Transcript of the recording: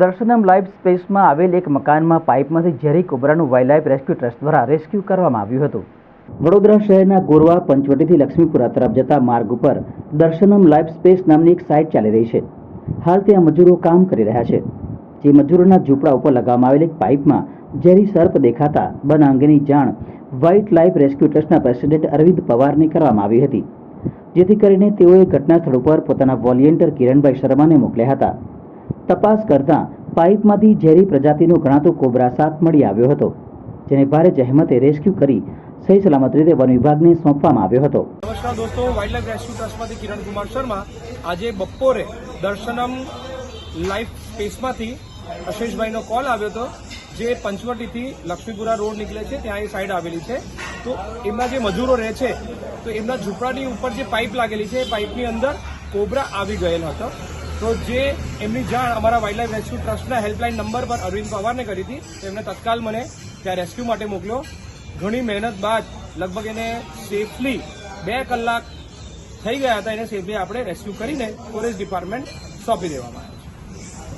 દર્શનમ life સ્પેસમાં આવેલ એક મકાનમાં પાઇપમાંથી ઝેરી કોબરાનું વાઇલ્ડ રેસ્ક્યુ ટ્રસ્ટ દ્વારા રેસ્ક્યુ કરવામાં આવ્યું હતું. વડોદરા શહેરના ગોરવા પંચવટીથી લક્ષ્મીપુરા તરફ જતા માર્ગ ઉપર દર્શનમ લાઈફ સ્પેસ નામની એક સાઇટ ચાલી રહી છે. હાલ ત્યાં મજૂરો કામ કરી રહ્યા છે. જે મજૂરોના ઝૂંપડા ઉપર લગાવવામાં આવેલ એક પાઇપમાં ઝેરી સર્પ દેખાતા બના અંગેની જાણ વ્હાઇટ લાઈફ રેસ્ક્યુ ટ્રસ્ટના પ્રેસિડેન્ટ અરવિંદ પવારને કરવામાં આવી હતી. જેથી કરીને તેઓએ ઘટના સ્થળ ઉપર પોતાના વોલિયન્ટર કિરણભાઈ શર્માને મોકલ્યા હતા. તપાસ કરતાં પાઇપમાંથી ઝેરી પ્રજાતિનો ગણાતો કોબરા સાપ મળી આવ્યો હતો, જેને ભારે જહેમતે રેસ્ક્યુ કરી સહી સલામત રીતે વન વિભાગને સોંપવામાં આવ્યો હતો. નમસ્કાર દોસ્તો વાઇલ્ડ લાઇફ રેસ્ક્યુ ટ્રસ્ટમાંથી કિરણ કુમાર શર્મા. આજે બપોરે દર્શનમ લાઈફ સ્પેસમાંથી અશેષભાઈનો કોલ આવ્યો હતો, જે પંચવટીથી લક્ષ્મીપુરા રોડ નીકળે છે, ત્યાં એ સાઈડ આવેલી છે. તો એમના જે મજૂરો રહે છે, તો એમના ઝૂંપડાની ઉપર જે પાઇપ લાગેલી છે, એ પાઇપની અંદર કોબરા આવી ગયેલ હતો. તો જે એમની જાણ અમારા વાઇલ્ડ લાઇફ રેસ્ક્યુ ટ્રસ્ટના હેલ્પલાઇન નંબર પર અરવિંદ પવારને કરી હતી એમણે તત્કાલ મને ત્યાં રેસ્ક્યુ માટે મોકલ્યો. ઘણી મહેનત બાદ લગભગ એને સેફલી બે કલાક થઈ ગયા હતા, એને સેફલી આપણે રેસ્ક્યુ કરીને ફોરેસ્ટ ડિપાર્ટમેન્ટ સોંપી દેવામાં આવ્યો.